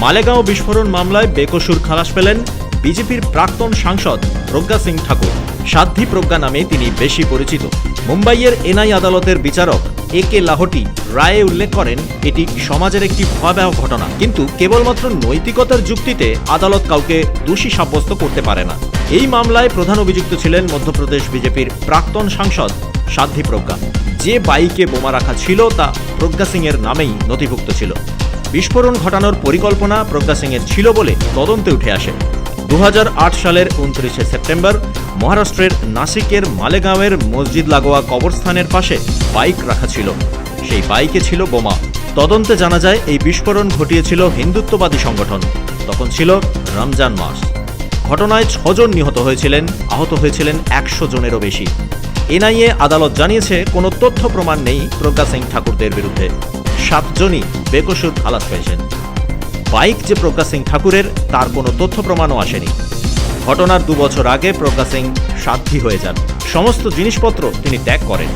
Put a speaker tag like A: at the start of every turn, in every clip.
A: মালেগাঁও বিস্ফোরণ মামলায় বেকসুর খালাস পেলেন বিজেপির প্রাক্তন সাংসদ প্রজ্ঞা সিং ঠাকুর। সাধ্বী প্রজ্ঞা নামে তিনি বেশি পরিচিত। মুম্বাইয়ের এনআই আদালতের বিচারক এ কে লাহটি রায়ে উল্লেখ করেন, এটি সমাজের একটি ভয়াবহ ঘটনা। কিন্তু কেবলমাত্র নৈতিকতার যুক্তিতে আদালত কাউকে দোষী সাব্যস্ত করতে পারে না। এই মামলায় প্রধান অভিযুক্ত ছিলেন মধ্যপ্রদেশ বিজেপির প্রাক্তন সাংসদ সাধ্বী প্রজ্ঞা। যে বাইকে বোমা রাখা ছিল তা প্রজ্ঞা সিং এর নামেই নথিভুক্ত ছিল। বিস্ফোরণ ঘটানোর পরিকল্পনা প্রজ্ঞা সিং এর ছিল বলে তদন্তে উঠে আসে। দু হাজার আট সালের উনত্রিশে সেপ্টেম্বর মহারাষ্ট্রের নাসিকের মালেগাঁওয়ের মসজিদ লাগোয়া কবরস্থানের পাশে বাইক রাখা ছিল। সেই বাইকে ছিল বোমা। তদন্তে জানা যায়, এই বিস্ফোরণ ঘটিয়েছিল হিন্দুত্ববাদী সংগঠন। তখন ছিল রমজান মাস। ঘটনায় ছজন নিহত হয়েছিলেন, আহত হয়েছিলেন একশো জনেরও বেশি। এনআইএ আদালত জানিয়েছে, কোনো তথ্য প্রমাণ নেই প্রজ্ঞা সিং ঠাকুরদের বিরুদ্ধে। সাতজনই বেকসুর খালাস পেয়েছেন। বাইক যে প্রজ্ঞা সিং ঠাকুরের, তার কোনো তথ্য প্রমাণও আসেনি। ঘটনার দু বছর আগে প্রজ্ঞা সিং হয়ে যান। সমস্ত জিনিসপত্র তিনি ত্যাগ করেন।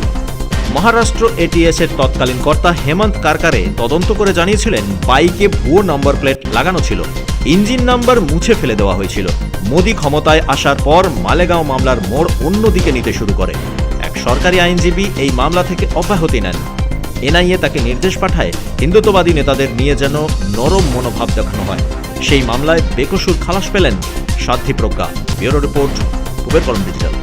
A: মহারাষ্ট্র এটিএস এর তৎকালীন কর্তা হেমন্ত কারকারে তদন্ত করে জানিয়েছিলেন, বাইকে ভুয়ো নম্বর প্লেট লাগানো ছিল। ইঞ্জিন নাম্বার মুছে ফেলে দেওয়া হয়েছিল। মোদি ক্ষমতায় আসার পর মালেগাঁও মামলার মোড় অন্যদিকে নিতে শুরু করে। এক সরকারি আইনজীবী এই মামলা থেকে অব্যাহতি নেন। এনআইএ তাকে নির্দেশ পাঠায় হিন্দুত্ববাদী নেতাদের নিয়ে যেন নরম মনোভাব দেখানো হয়। সেই মামলায় বেকসুর খালাস পেলেন সাধ্বী প্রজ্ঞা। ব্যুরো রিপোর্ট কলম ডিজিটাল।